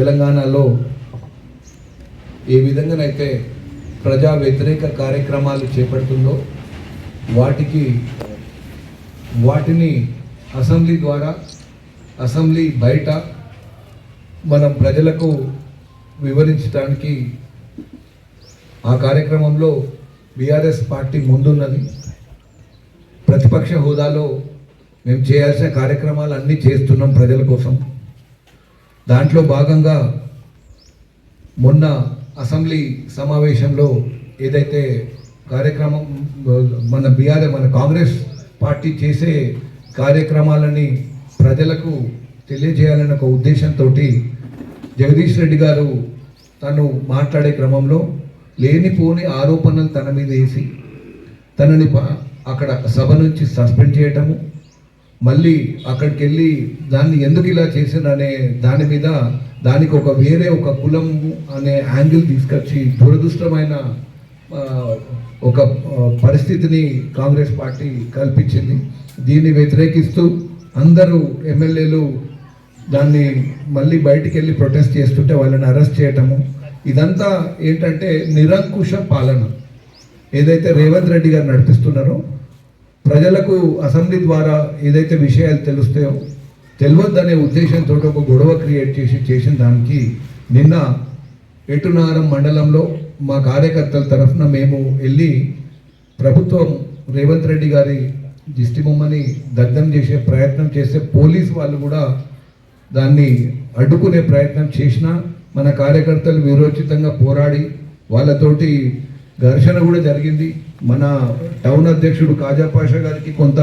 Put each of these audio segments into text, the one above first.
తెలంగాణలో ఏ విధంగానైతే ప్రజా వ్యతిరేక కార్యక్రమాలు చేపడుతుందో వాటికి వాటిని అసెంబ్లీ ద్వారా అసెంబ్లీ బయట మనం ప్రజలకు వివరించడానికి ఆ కార్యక్రమంలో బీఆర్ఎస్ పార్టీ ముందున్నది. ప్రతిపక్ష హోదాలో మేము చేయాల్సిన కార్యక్రమాలు అన్నీ చేస్తున్నాం ప్రజల కోసం. దాంట్లో భాగంగా మొన్న అసెంబ్లీ సమావేశంలో ఏదైతే కార్యక్రమం మన బీఆర్ మన కాంగ్రెస్ పార్టీ చేసే కార్యక్రమాలని ప్రజలకు తెలియజేయాలనే ఒక ఉద్దేశంతో జగదీష్ రెడ్డి గారు తను మాట్లాడే క్రమంలో లేనిపోని ఆరోపణలు తన మీద వేసి తనని అక్కడ సభ నుంచి సస్పెండ్ చేయటము మళ్ళీ అక్కడికి వెళ్ళి దాన్ని ఎందుకు ఇలా చేసిందనే దాని మీద దానికి ఒక వేరే ఒక కులం అనే యాంగిల్ తీసుకొచ్చి దురదృష్టమైన ఒక పరిస్థితిని కాంగ్రెస్ పార్టీ కల్పించింది. దీన్ని వ్యతిరేకిస్తూ అందరూ ఎమ్మెల్యేలు దాన్ని మళ్ళీ బయటికి వెళ్ళి ప్రొటెస్ట్ చేస్తుంటే వాళ్ళని అరెస్ట్ చేయటము. ఇదంతా ఏంటంటే నిరంకుశ పాలన. ఏదైతే రేవంత్ రెడ్డి గారు నడిపిస్తున్నారో ప్రజలకు అసెంబ్లీ ద్వారా ఏదైతే విషయాలు తెలుస్తాయో తెలియద్దనే ఉద్దేశంతో ఒక గొడవ క్రియేట్ చేసి చేసిన దానికి నిన్న ఎటునారం మండలంలో మా కార్యకర్తల తరఫున మేము వెళ్ళి ప్రభుత్వం రేవంత్ రెడ్డి గారి దిష్టి బొమ్మని దగ్ధం చేసే ప్రయత్నం చేస్తే పోలీస్ వాళ్ళు కూడా దాన్ని అడ్డుకునే ప్రయత్నం చేసినా మన కార్యకర్తలు వీరోచితంగా పోరాడి వాళ్ళతోటి ఘర్షణ కూడా జరిగింది. మన టౌన్ అధ్యక్షుడు కాజాపాష గారికి కొంత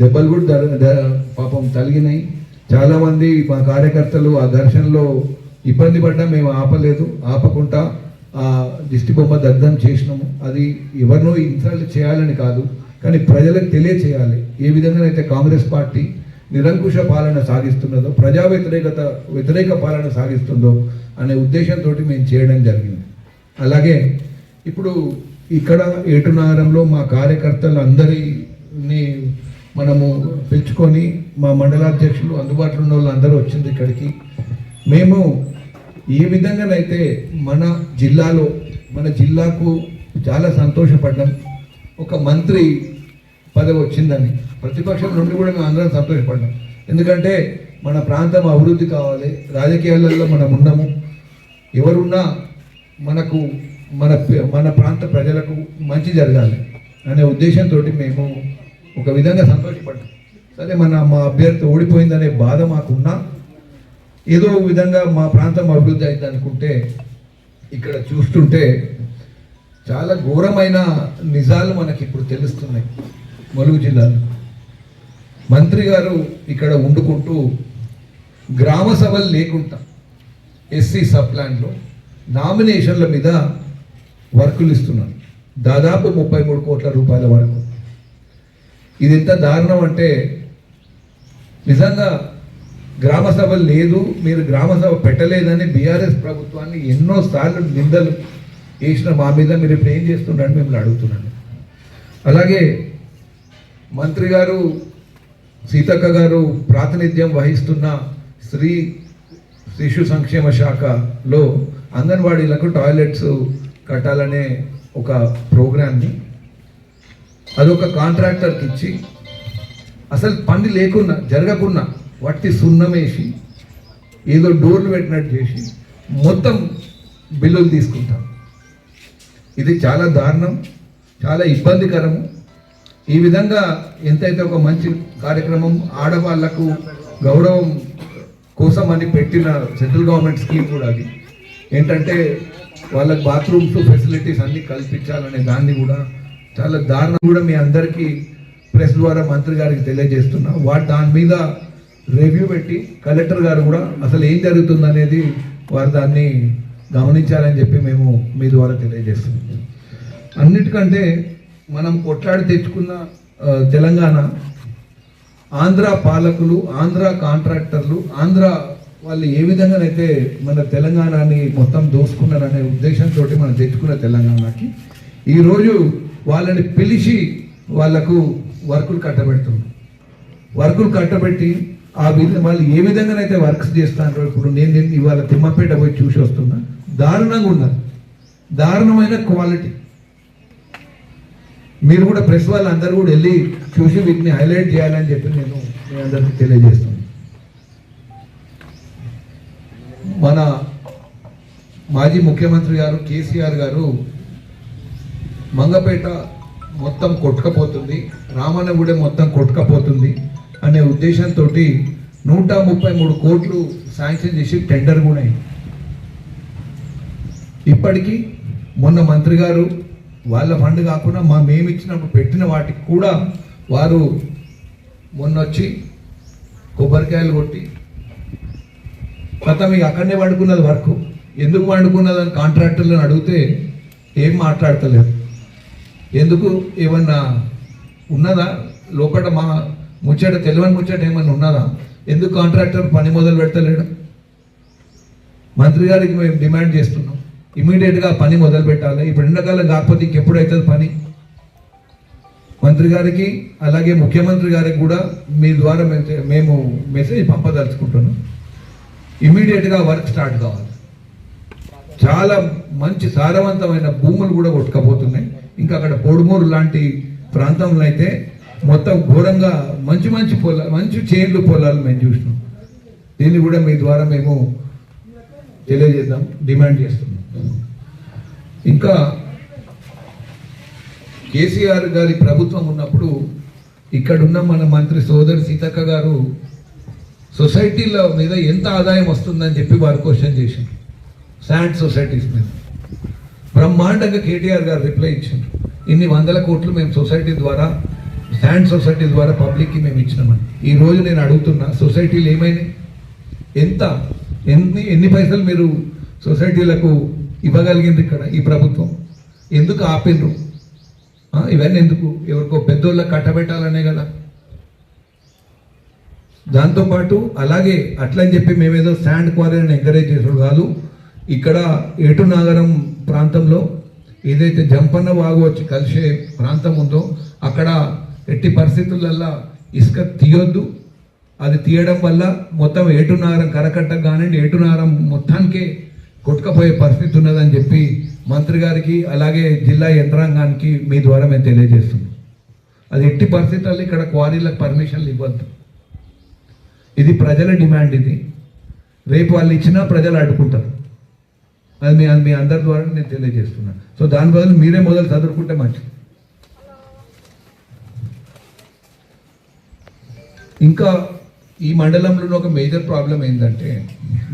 దెబ్బలు కూడా పాపం తలిగినాయి చాలామంది మా కార్యకర్తలు ఆ ఘర్షణలో ఇబ్బంది పడ్డా మేము ఆపలేదు. ఆపకుండా ఆ దిష్టి బొమ్మ దగ్ధం చేసినాము. అది ఎవరినో ఇన్సల్ట్ చేయాలని కాదు కానీ ప్రజలకు తెలియచేయాలి. ఏ విధంగానైతే కాంగ్రెస్ పార్టీ నిరంకుశ పాలన సాగిస్తున్నదో ప్రజా వ్యతిరేకత వ్యతిరేక పాలన సాగిస్తుందో అనే ఉద్దేశంతో మేము చేయడం జరిగింది. అలాగే ఇప్పుడు ఇక్కడ ఏటునారంలో మా కార్యకర్తలు అందరిని మనము పెంచుకొని మా మండలాధ్యక్షులు అందుబాటులో ఉన్న వాళ్ళు అందరూ వచ్చింది ఇక్కడికి. మేము ఏ విధంగానైతే మన జిల్లాలో మన జిల్లాకు చాలా సంతోషపడ్డాం. ఒక మంత్రి పదవి వచ్చిందని ప్రతిపక్షం నుండి కూడా మేము అందరం సంతోషపడ్డాం. ఎందుకంటే మన ప్రాంతం అభివృద్ధి కావాలి రాజకీయాలలో మనం ఉన్నాము. ఎవరున్నా మనకు మన మన ప్రాంత ప్రజలకు మంచి జరగాలి అనే ఉద్దేశంతో మేము ఒక విధంగా సంతోషపడ్డాం. సరే మన మా అభ్యర్థి ఓడిపోయిందనే బాధ మాకున్నా ఏదో విధంగా మా ప్రాంతం అభివృద్ధి అయింది అనుకుంటే ఇక్కడ చూస్తుంటే చాలా ఘోరమైన నిజాలు మనకి ఇప్పుడు తెలుస్తున్నాయి ములుగు జిల్లాలో. మంత్రి గారు ఇక్కడ వండుకుంటూ గ్రామ సభలు లేకుండా ఎస్సీ సబ్ ప్లాన్లో నామినేషన్ల మీద వర్కులు ఇస్తున్నారు. దాదాపు ముప్పై మూడు కోట్ల రూపాయల వరకు. ఇది ఎంత దారుణం అంటే నిజంగా గ్రామ సభ లేదు మీరు గ్రామ సభ పెట్టలేదని బీఆర్ఎస్ ప్రభుత్వాన్ని ఎన్నోసార్లు నిందలు వేసిన మా మీద మీరు ఇప్పుడు ఏం చేస్తున్నారని మిమ్మల్ని అడుగుతున్నాను. అలాగే మంత్రి గారు సీతక్క గారు ప్రాతినిధ్యం వహిస్తున్న స్త్రీ శిశు సంక్షేమ శాఖలో అంగన్వాడీలకు టాయిలెట్స్ కట్టాలనే ఒక ప్రోగ్రామ్ని అదొక కాంట్రాక్టర్కి ఇచ్చి అసలు పని లేకున్నా జరగకున్నా వట్టి సున్నమేసి ఏదో డోర్లు పెట్టినట్టు చేసి మొత్తం బిల్లులు తీసుకుంటాం. ఇది చాలా దారుణం చాలా ఇబ్బందికరము. ఈ విధంగా ఎంతైతే ఒక మంచి కార్యక్రమం ఆడవాళ్ళకు గౌరవం కోసం అని పెట్టిన సెంట్రల్ గవర్నమెంట్ స్కీమ్ కూడా అది. ఏంటంటే వాళ్ళకి బాత్రూమ్స్ ఫెసిలిటీస్ అన్ని కల్పించాలనే దాన్ని కూడా చాలా దారుణం కూడా మీ అందరికీ ప్రెస్ ద్వారా మంత్రి గారికి తెలియజేస్తున్నా. వాటి దాని మీద రివ్యూ పెట్టి కలెక్టర్ గారు కూడా అసలు ఏం జరుగుతుంది అనేది వారు దాన్ని గమనించాలని చెప్పి మేము మీ ద్వారా తెలియజేస్తున్నాం. అన్నిటికంటే మనం కొట్లాడి తెచ్చుకున్న తెలంగాణ ఆంధ్ర పాలకులు ఆంధ్ర కాంట్రాక్టర్లు ఆంధ్ర వాళ్ళు ఏ విధంగానైతే మన తెలంగాణని మొత్తం దోసుకున్నారనే ఉద్దేశంతో మనం తెచ్చుకున్న తెలంగాణకి ఈరోజు వాళ్ళని పిలిచి వాళ్ళకు వర్కులు కట్టబెడుతుంది. వర్కులు కట్టబెట్టి ఆ విధంగా వాళ్ళు ఏ విధంగానైతే వర్క్స్ చేస్తారో ఇప్పుడు నేను నేను ఇవాళ తిమ్మపేట పోయి చూసి వస్తున్నా దారుణంగా ఉన్నారు. దారుణమైన క్వాలిటీ. మీరు కూడా ప్రెస్ వాళ్ళందరూ కూడా వెళ్ళి చూసి వీటిని హైలైట్ చేయాలని చెప్పి నేను మీ అందరికీ తెలియజేస్తున్నాను మన మాజీ ముఖ్యమంత్రి గారు కేసీఆర్ గారు మంగపేట మొత్తం కొట్టుకపోతుంది రామన్నగూడెం మొత్తం కొట్టుకపోతుంది అనే ఉద్దేశంతో నూట ముప్పై మూడు కోట్లు శాంక్షన్ చేసి టెండర్ కూడా అయింది. ఇప్పటికీ మొన్న మంత్రి గారు వాళ్ళ ఫండ్ కాకుండా మా మేము ఇచ్చినప్పుడు పెట్టిన వాటికి కూడా వారు మొన్న వచ్చి కొబ్బరికాయలు కొట్టి కొత్త ఇక అక్కడనే వండుకున్నది వర్క్. ఎందుకు వండుకున్నది అని కాంట్రాక్టర్లను అడిగితే ఏం మాట్లాడతలేదు. ఎందుకు ఏమన్నా ఉన్నదా? లోపల మా ముచ్చట తెలియని ముచ్చట ఏమన్నా ఉన్నదా? ఎందుకు కాంట్రాక్టర్ పని మొదలు పెడతలేడు? మంత్రి గారికి మేము డిమాండ్ చేస్తున్నాం. ఇమీడియట్గా పని మొదలు పెట్టాలి. ఇప్పుడు ఎండాకాలం కాకపోతే ఇంకెప్పుడు అవుతుంది పని? మంత్రి గారికి అలాగే ముఖ్యమంత్రి గారికి కూడా మీ ద్వారా మేము- మేము మెసేజ్ పంపదలుచుకుంటున్నాం. ఇమీడియట్గా వర్క్ స్టార్ట్ కావాలి. చాలా మంచి సారవంతమైన భూములు కూడా కొట్టుకపోతున్నాయి. ఇంకా అక్కడ పొడుమూరు లాంటి ప్రాంతంలో అయితే మొత్తం ఘోరంగా మంచి మంచి పొలాలు మంచి చేన్లు పొలాలు మేము చూసినాం. దీన్ని కూడా మీ ద్వారా మేము తెలియజేద్దాం డిమాండ్ చేస్తున్నాం. ఇంకా కేసీఆర్ గారి ప్రభుత్వం ఉన్నప్పుడు ఇక్కడున్న మన మంత్రి సోదరి సీతక్క గారు సొసైటీల మీద ఎంత ఆదాయం వస్తుందని చెప్పి వారు క్వశ్చన్ చేశారు. శాండ్ సొసైటీస్ మీద. బ్రహ్మాండంగా కేటీఆర్ గారు రిప్లై ఇచ్చారు. ఇన్ని వందల కోట్లు మేము సొసైటీ ద్వారా శాండ్ సొసైటీ ద్వారా పబ్లిక్కి మేము ఇచ్చినామని ఈ రోజు నేను అడుగుతున్నా సొసైటీలు ఏమైనాయి ఎంత? ఎన్ని ఎన్ని పైసలు మీరు సొసైటీలకు ఇవ్వగలిగింది ఇక్కడ ఈ ప్రభుత్వం? ఎందుకు ఆపిండ్రు ఇవన్నీ ఎందుకు? ఎవరికో పెద్దోళ్ళకి కట్టబెట్టాలనే కదా. దాంతోపాటు అలాగే అట్లని చెప్పి మేమేదో శాండ్ క్వారీని ఎంకరేజ్ చేసాడు కాదు. ఇక్కడ ఏటు నాగరం ప్రాంతంలో ఏదైతే జంపన్న వాగు వచ్చి కలిసే ప్రాంతం ఉందో అక్కడ ఎట్టి పరిస్థితులల్లో ఇసుక తీయొద్దు. అది తీయడం వల్ల మొత్తం ఏటునారం కరకట్ట కానివ్వండి ఏటునారం మొత్తానికే కొట్టుకపోయే పరిస్థితి ఉన్నదని చెప్పి మంత్రి గారికి అలాగే జిల్లా యంత్రాంగానికి మీ ద్వారా మేము తెలియజేస్తున్నాం. అది ఎట్టి పరిస్థితుల్లో ఇక్కడ క్వారీలకు పర్మిషన్లు ఇవ్వద్దు. ఇది ప్రజల డిమాండ్ ఇది. రేపు వాళ్ళు ఇచ్చినా ప్రజలు అడ్డుకుంటారు. అది మీ మీ అందరి ద్వారా నేను తెలియజేస్తున్నాను సో దాని బదులు మీరే మొదలు చదువుకుంటే మంచిది. ఇంకా ఈ మండలంలో ఒక మేజర్ ప్రాబ్లం ఏంటంటే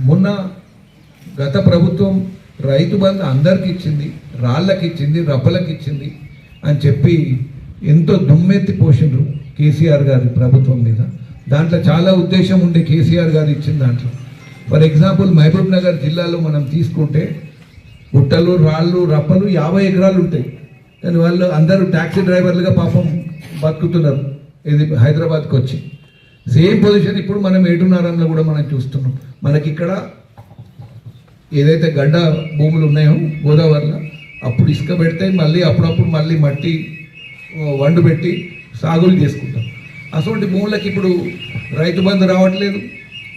మొన్న గత ప్రభుత్వం రైతు బంధు అందరికి ఇచ్చింది రాళ్ళకి ఇచ్చింది రప్పలకి ఇచ్చింది అని చెప్పి ఎంతో దుమ్మెత్తి పోషిండ్రు కేసీఆర్ గారి ప్రభుత్వం మీద. దాంట్లో చాలా ఉద్దేశం ఉండే కేసీఆర్ గారు ఇచ్చిన దాంట్లో. ఫర్ ఎగ్జాంపుల్ మహబూబ్ నగర్ జిల్లాలో మనం తీసుకుంటే గుట్టలు రాళ్ళు రప్పలు యాభై ఎకరాలు ఉంటాయి. కానీ వాళ్ళు అందరూ ట్యాక్సీ డ్రైవర్లుగా పాపం బతుకుతున్నారు. ఇది హైదరాబాద్కి వచ్చి. సేమ్ పొజిషన్ ఇప్పుడు మనం ఏటున్నారంలో కూడా మనం చూస్తున్నాం. మనకి ఇక్కడ ఏదైతే గడ్డ భూములు ఉన్నాయో గోదావరిలో అప్పుడు ఇసుక పెడితే మళ్ళీ అప్పుడప్పుడు మళ్ళీ మట్టి వండు పెట్టి సాగులు చేసుకుంటాం. అటువంటి భూములకు ఇప్పుడు రైతు బంధు రావట్లేదు.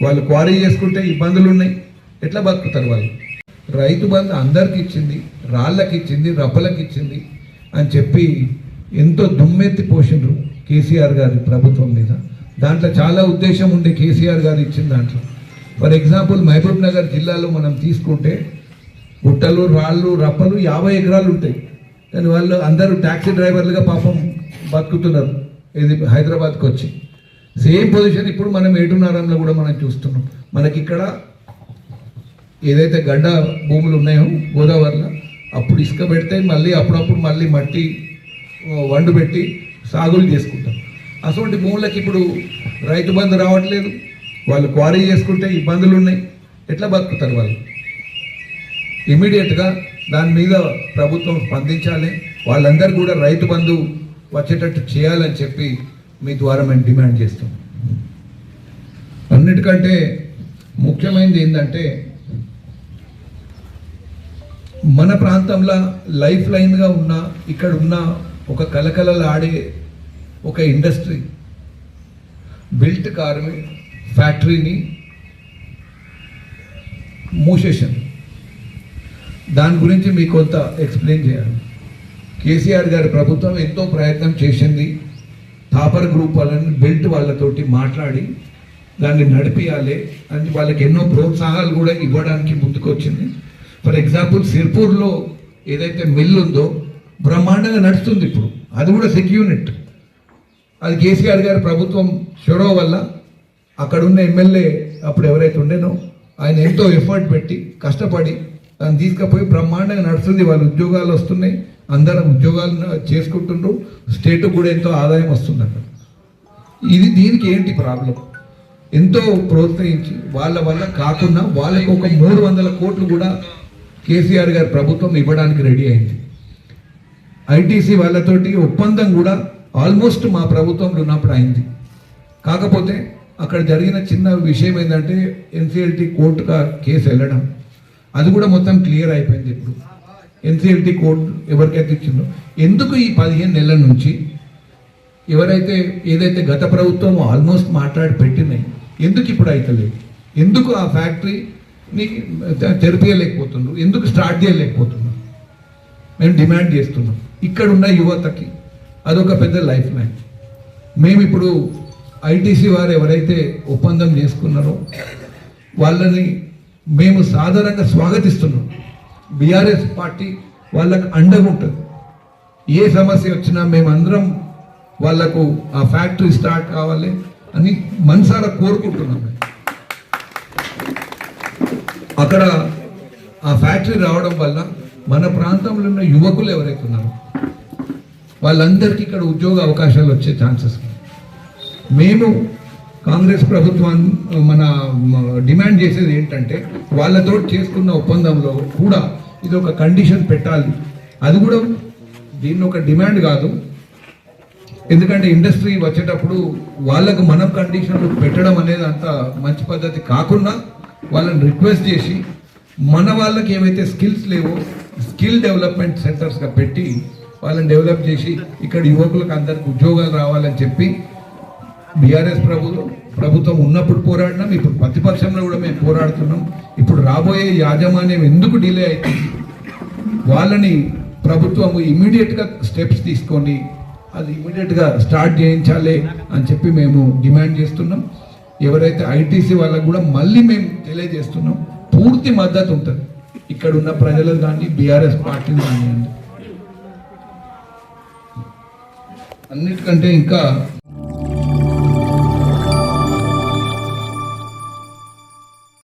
వాళ్ళు క్వారీ చేసుకుంటే ఇబ్బందులు ఉన్నాయి ఎట్లా బతుకుతారు వాళ్ళు? రైతు బంధు అందరికి ఇచ్చింది రాళ్ళకి ఇచ్చింది రప్పలకి ఇచ్చింది అని చెప్పి ఎంతో దుమ్మెత్తి పోసిండ్రు కేసీఆర్ గారి ప్రభుత్వం మీద. దాంట్లో చాలా ఉద్దేశం ఉండే కేసీఆర్ గారు ఇచ్చిన దాంట్లో. ఫర్ ఎగ్జాంపుల్ మహబూబ్ నగర్ జిల్లాలో మనం తీసుకుంటే గుట్టలు రాళ్ళు రప్పలు యాభై ఎకరాలు ఉంటాయి. కానీ వాళ్ళు అందరూ ట్యాక్సీ డ్రైవర్లుగా పాపం బతుకుతున్నారు. ఇది హైదరాబాద్కి వచ్చి. సేమ్ పొజిషన్ ఇప్పుడు మనం ఏటున్నారంలో కూడా మనం చూస్తున్నాం. మనకి ఇక్కడ ఏదైతే గడ్డ భూములు ఉన్నాయో గోదావరిలో అప్పుడు ఇసుక పెడితే మళ్ళీ అప్పుడప్పుడు మళ్ళీ మట్టి వండు పెట్టి సాగులు చేసుకుంటాం. అటువంటి భూములకి ఇప్పుడు రైతు బంధు రావట్లేదు. వాళ్ళు క్వారీ చేసుకుంటే ఇబ్బందులు ఉన్నాయి. ఎట్లా బతుకుతారు వాళ్ళు? ఇమీడియట్గా దాని మీద ప్రభుత్వం స్పందించాలి. వాళ్ళందరూ కూడా రైతు బంధు వచ్చేటట్టు చేయాలని చెప్పి మీ ద్వారా మేము డిమాండ్ చేస్తాం. అన్నిటికంటే ముఖ్యమైనది ఏంటంటే మన ప్రాంతంలో లైఫ్ లైన్గా ఉన్న ఇక్కడ ఉన్న ఒక కలకలలాడే ఒక ఇండస్ట్రీ బిల్ట్ కార్మి ఫ్యాక్టరీని మూసేశారు. దాని గురించి మీకు కొంత ఎక్స్ప్లెయిన్ చేయాలి. కేసీఆర్ గారి ప్రభుత్వం ఎంతో ప్రయత్నం చేసింది. థాపర్ గ్రూప్ వాళ్ళని బెల్ట్ వాళ్ళతోటి మాట్లాడి దాన్ని నడిపియాలి. అని వాళ్ళకి ఎన్నో ప్రోత్సాహాలు కూడా ఇవ్వడానికి ముందుకొచ్చింది. ఫర్ ఎగ్జాంపుల్ సిర్పూర్లో ఏదైతే మిల్ ఉందో బ్రహ్మాండంగా నడుస్తుంది ఇప్పుడు. అది కూడా సెక్యూనిట్ అది కేసీఆర్ గారి ప్రభుత్వం చొరవ వల్ల అక్కడ ఉన్న ఎమ్మెల్యే అప్పుడు ఎవరైతే ఉండేనో ఆయన ఎంతో ఎఫర్ట్ పెట్టి కష్టపడి దాన్ని తీసుకుపోయి బ్రహ్మాండంగా నడుస్తుంది. వాళ్ళ ఉద్యోగాలు వస్తున్నాయి. అందరం ఉద్యోగాలను చేసుకుంటుండ్రు స్టేట్ కూడా ఎంతో ఆదాయం వస్తుంది అక్కడ ఇది దీనికి ఏంటి ప్రాబ్లం ఎంతో ప్రోత్సహించి వాళ్ళ వల్ల కాకుండా వాళ్ళకి ఒక మూడు వందల కోట్లు కూడా కేసీఆర్ గారి ప్రభుత్వం ఇవ్వడానికి రెడీ అయింది. ఐటీసీ వాళ్ళతోటి ఒప్పందం కూడా ఆల్మోస్ట్ మా ప్రభుత్వంలో ఉన్నప్పుడు అయింది. కాకపోతే అక్కడ జరిగిన చిన్న విషయం ఏంటంటే ఎన్సీఎల్టీ కోర్టుగా కేసు వెళ్ళడం అది కూడా మొత్తం క్లియర్ అయిపోయింది ఇప్పుడు. ఎన్సీఎల్టీ కోర్టు ఎవరికైతే ఇచ్చిందో. ఎందుకు ఈ పదిహేను నెలల నుంచి ఎవరైతే ఏదైతే గత ప్రభుత్వం ఆల్మోస్ట్ మాట్లాడి పెట్టినాయి ఎందుకు ఇప్పుడు అవుతలేదు ఎందుకు ఆ ఫ్యాక్టరీని తెరిపియలేకపోతున్నారు? ఎందుకు స్టార్ట్ చేయలేకపోతున్నారు? మేము డిమాండ్ చేస్తున్నాం. ఇక్కడ ఉన్న యువతకి అదొక పెద్ద లైఫ్ లైన్. మేము ఇప్పుడు ఐటీసీ వారు ఎవరైతే ఒప్పందం చేసుకున్నారో వాళ్ళని మేము సాధారణంగా స్వాగతిస్తున్నాం. బీఆర్ఎస్ పార్టీ వాళ్ళకు అండగా ఉంటుంది. ఏ సమస్య వచ్చినా మేమందరం వాళ్ళకు ఆ ఫ్యాక్టరీ స్టార్ట్ కావాలి అని మనసారా కోరుకుంటున్నాం అక్కడ ఆ ఫ్యాక్టరీ రావడం వల్ల మన ప్రాంతంలో ఉన్న యువకులు ఎవరైతే ఉన్నారో వాళ్ళందరికీ ఇక్కడ ఉద్యోగ అవకాశాలు వచ్చే ఛాన్సెస్ మేము కాంగ్రెస్ ప్రభుత్వం మన డిమాండ్ చేసేది ఏంటంటే వాళ్ళతో చేసుకున్న ఒప్పందంలో కూడా ఇది ఒక కండిషన్ పెట్టాలి. అది కూడా దీన్ని ఒక డిమాండ్ కాదు. ఎందుకంటే ఇండస్ట్రీ వచ్చేటప్పుడు వాళ్ళకు మనం కండిషన్లు పెట్టడం అనేది అంత మంచి పద్ధతి కాకుండా వాళ్ళని రిక్వెస్ట్ చేసి మన వాళ్ళకి ఏవైతే స్కిల్స్ లేవో స్కిల్ డెవలప్మెంట్ సెంటర్స్గా పెట్టి వాళ్ళని డెవలప్ చేసి ఇక్కడ యువకులకు అందరికి ఉద్యోగాలు రావాలని చెప్పి బీఆర్ఎస్ ప్రభుత్వం ప్రభుత్వం ఉన్నప్పుడు పోరాడినాం ఇప్పుడు ప్రతిపక్షంలో కూడా మేము పోరాడుతున్నాం. ఇప్పుడు రాబోయే యాజమాన్యం ఎందుకు డిలే అవుతుంది? వాళ్ళని ప్రభుత్వం ఇమీడియట్గా స్టెప్స్ తీసుకొని అది ఇమీడియట్గా స్టార్ట్ చేయించాలి అని చెప్పి మేము డిమాండ్ చేస్తున్నాం. ఎవరైతే ఐటీసీ వాళ్ళకు కూడా మళ్ళీ మేము తెలియజేస్తున్నాం పూర్తి మద్దతు ఉంటుంది. ఇక్కడ ఉన్న ప్రజలకు కానీ బీఆర్ఎస్ పార్టీలు కానివ్వండి అన్నిటికంటే ఇంకా